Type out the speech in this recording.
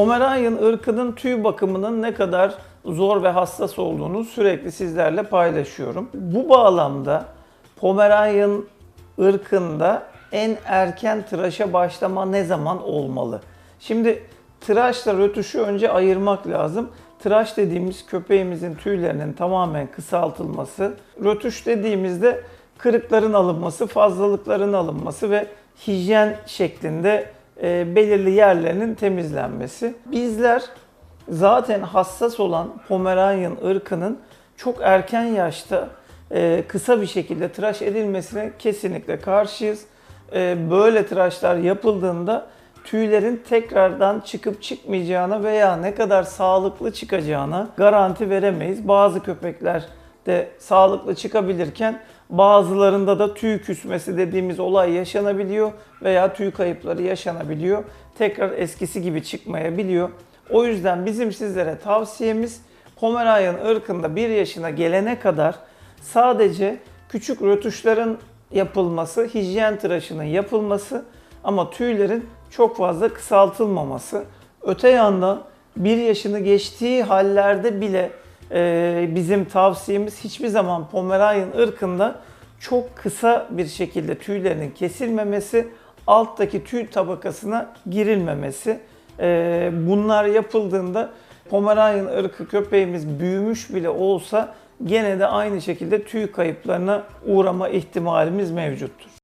Pomeranian ırkının tüy bakımının ne kadar zor ve hassas olduğunu sürekli sizlerle paylaşıyorum. Bu bağlamda Pomeranian ırkında en erken tıraşa başlama ne zaman olmalı? Şimdi tıraşla rötuşu önce ayırmak lazım. Tıraş dediğimiz köpeğimizin tüylerinin tamamen kısaltılması, rötuş dediğimizde kırıkların alınması, fazlalıkların alınması ve hijyen şeklinde e, belirli yerlerinin temizlenmesi. Bizler zaten hassas olan Pomeranian ırkının çok erken yaşta e, kısa bir şekilde tıraş edilmesine kesinlikle karşıyız. E, böyle tıraşlar yapıldığında tüylerin tekrardan çıkıp çıkmayacağına veya ne kadar sağlıklı çıkacağına garanti veremeyiz. Bazı köpekler de sağlıklı çıkabilirken bazılarında da tüy küsmesi dediğimiz olay yaşanabiliyor veya tüy kayıpları yaşanabiliyor. Tekrar eskisi gibi çıkmayabiliyor. O yüzden bizim sizlere tavsiyemiz Pomeranian ırkında 1 yaşına gelene kadar sadece küçük rötuşların yapılması, hijyen tıraşının yapılması ama tüylerin çok fazla kısaltılmaması. Öte yandan 1 yaşını geçtiği hallerde bile e, bizim tavsiyemiz hiçbir zaman Pomeranian ırkında çok kısa bir şekilde tüylerinin kesilmemesi, alttaki tüy tabakasına girilmemesi. E, bunlar yapıldığında Pomeranian ırkı köpeğimiz büyümüş bile olsa gene de aynı şekilde tüy kayıplarına uğrama ihtimalimiz mevcuttur.